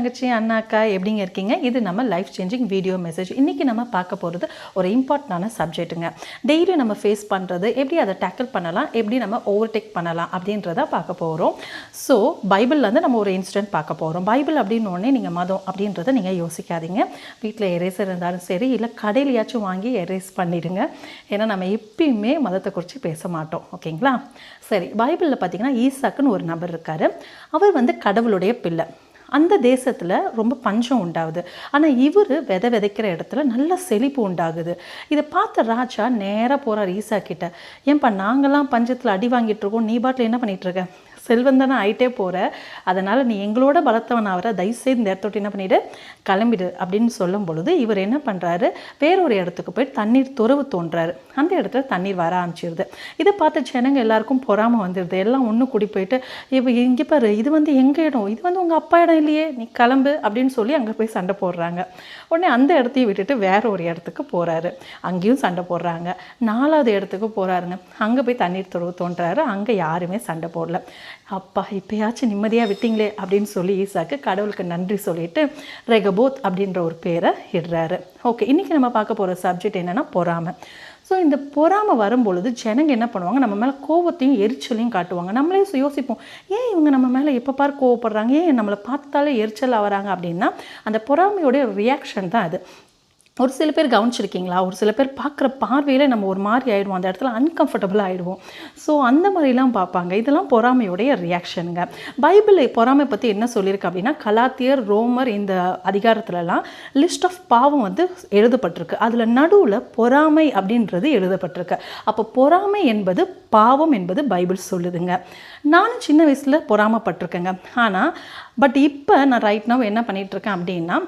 தங்கச்சி அண்ணா அக்கா எப்படிங்க இருக்கீங்க? இது நம்ம லைஃப் சேஞ்சிங் வீடியோ மெசேஜ் இன்றைக்கி நம்ம பார்க்க போகிறது ஒரு இம்பார்ட்டண்டான சப்ஜெக்ட்டுங்க டெய்லி நம்ம ஃபேஸ் பண்ணுறது எப்படி அதை டேக்கிள் பண்ணலாம் எப்படி நம்ம ஓவர்டேக் பண்ணலாம் அப்படின்றத பார்க்க போகிறோம் ஸோ பைபிள்லேருந்து நம்ம ஒரு இன்சிடென்ட் பார்க்க போகிறோம் பைபிள் அப்படின்னு உடனே நீங்கள் மதம் அப்படின்றத நீங்கள் யோசிக்காதீங்க. வீட்டில் எரேசர் இருந்தாலும் சரி இல்லை கடையிலையாச்சும் வாங்கி எரேஸ் பண்ணிடுங்க. ஏன்னா நம்ம எப்பயுமே மதத்தை குறித்து பேச மாட்டோம். ஓகேங்களா? சரி பைபிளில் பார்த்தீங்கன்னா ஈசாக்குன்னு ஒரு நபர் இருக்கார். அவர் வந்து கடவுளுடைய பிள்ளை. அந்த தேசத்தில் ரொம்ப பஞ்சம் உண்டாகுது. ஆனால் இவர் விதை விதைக்கிற இடத்துல நல்ல செழிப்பு உண்டாகுது. இதை பார்த்த ராஜா நேராக போகிறார் ஈசா கிட்ட. ஏன்பா நாங்களாம் பஞ்சத்தில் அடி வாங்கிட்டு இருக்கோம். நீ பாட்டில் என்ன பண்ணிட்டு இருக்க? செல்வந்தனை ஆகிட்டே போகிற அதனால் நீ எங்களோட பலத்தவன் ஆகிற தயவுசெய்து இந்த இடத்தோட்டு என்ன பண்ணிவிடு கிளம்பிடு அப்படின்னு சொல்லும் பொழுது இவர் என்ன பண்ணுறாரு வேறொரு இடத்துக்கு போய் தண்ணீர் துறவு தோன்றாரு. அந்த இடத்துல தண்ணீர் வர ஆரம்பிச்சிருது. இதை பார்த்து ஜனங்க எல்லாருக்கும் பொறாமல் வந்துடுது எல்லாம் ஒன்று கூடி போயிட்டு இப்போ இங்கே பாரு இது வந்து எங்கள் இடம்? இது வந்து உங்கள் அப்பா இடம் இல்லையே. நீ கிளம்பு அப்படின்னு சொல்லி அங்கே போய் சண்டை போடுறாங்க. உடனே அந்த இடத்தையும் விட்டுட்டு வேற ஒரு இடத்துக்கு போகிறாரு அங்கேயும் சண்டை போடுறாங்க. நாலாவது இடத்துக்கு போகிறாருங்க அங்கே போய் தண்ணீர் துறவு தோன்றாரு. அங்கே யாருமே சண்டை போடல. அப்பா இப்பயாச்சும் நிம்மதியாக விட்டீங்களே அப்படின்னு சொல்லி ஈசாக்கு கடவுளுக்கு நன்றி சொல்லிட்டு ரெகபோத் அப்படின்ற ஒரு பேரை இடுறாரு. ஓகே இன்றைக்கி நம்ம பார்க்க போகிற சப்ஜெக்ட் என்னென்னா பொறாமை. ஸோ இந்த பொறாமை வரும்பொழுது ஜனங்க என்ன பண்ணுவாங்க? நம்ம மேலே கோவத்தையும் எரிச்சலையும் காட்டுவாங்க. நம்மளே யோசிப்போம் ஏன் இவங்க நம்ம மேலே எப்போ பார் கோவப்படுறாங்க? ஏன் நம்மளை பார்த்தாலே எரிச்சல் ஆகிறாங்க அப்படின்னா அந்த பொறாமையோடைய ரியாக்ஷன் தான் அது. ஒரு சில பேர் கவனிச்சிருக்கீங்களா? ஒரு சில பேர் பார்க்குற பார்வையில் நம்ம ஒரு மாதிரி ஆகிடுவோம் அந்த இடத்துல அன்கம்ஃபர்டபுள் ஆகிடுவோம் ஸோ அந்த மாதிரிலாம் பார்ப்பாங்க. இதெல்லாம் பொறாமையுடைய ரியாக்ஷனுங்க பைபிள் பொறாமை பற்றி என்ன சொல்லியிருக்கு அப்படின்னா கலாத்தியர் ரோமர் இந்த அதிகாரத்துலலாம் லிஸ்ட் ஆஃப் பாவம் வந்து எழுதப்பட்டிருக்கு. அதில் நடுவில் பொறாமை அப்படின்றது எழுதப்பட்டிருக்கு. அப்போ பொறாமை என்பது பாவம் என்பது பைபிள் சொல்லுதுங்க. நானும் சின்ன வயசில் பொறாமப்பட்டிருக்கேங்க. ஆனால் பட் இப்போ நான் ரைட் now என்ன பண்ணிகிட்ருக்கேன் அப்படின்னா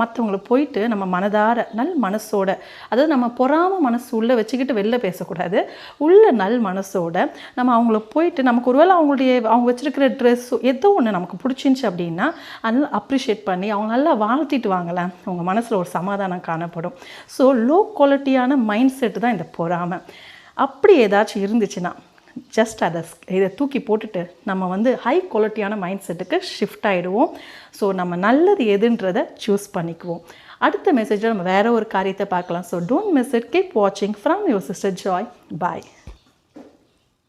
மற்றவங்களுக்கு போயிட்டு நம்ம மனதார நல் மனசோட அதாவது நம்ம பொறாம மனசு உள்ளே வச்சுக்கிட்டு வெளில பேசக்கூடாது. உள்ள நல் மனசோட நம்ம அவங்கள போயிட்டு நமக்கு ஒருவேளை அவங்களுடைய அவங்க வச்சுருக்கிற ட்ரெஸ்ஸோ ஏதோ ஒன்று நமக்கு பிடிச்சிருந்துச்சி அப்படின்னா அதனால் அப்ரிஷியேட் பண்ணி அவங்க நல்லா வாழ்த்திட்டு வாங்கலாம் அவங்க மனசில் ஒரு சமாதானம் காணப்படும். ஸோ லோ குவாலிட்டியான மைண்ட் செட்டு தான் இந்த பொறாமை. அப்படி ஏதாச்சும் இருந்துச்சுன்னா ஜஸ்ட் அதை இதை தூக்கி போட்டுட்டு நம்ம வந்து ஹை குவாலிட்டியான மைண்ட் செட்டுக்கு ஷிஃப்ட் ஆகிடுவோம் ஸோ நம்ம நல்லது எதுன்றதை சூஸ் பண்ணிக்குவோம். அடுத்த மெசேஜில் நம்ம வேறு ஒரு காரியத்தை பார்க்கலாம். So don't miss it keep வாட்சிங் from your sister Joy bye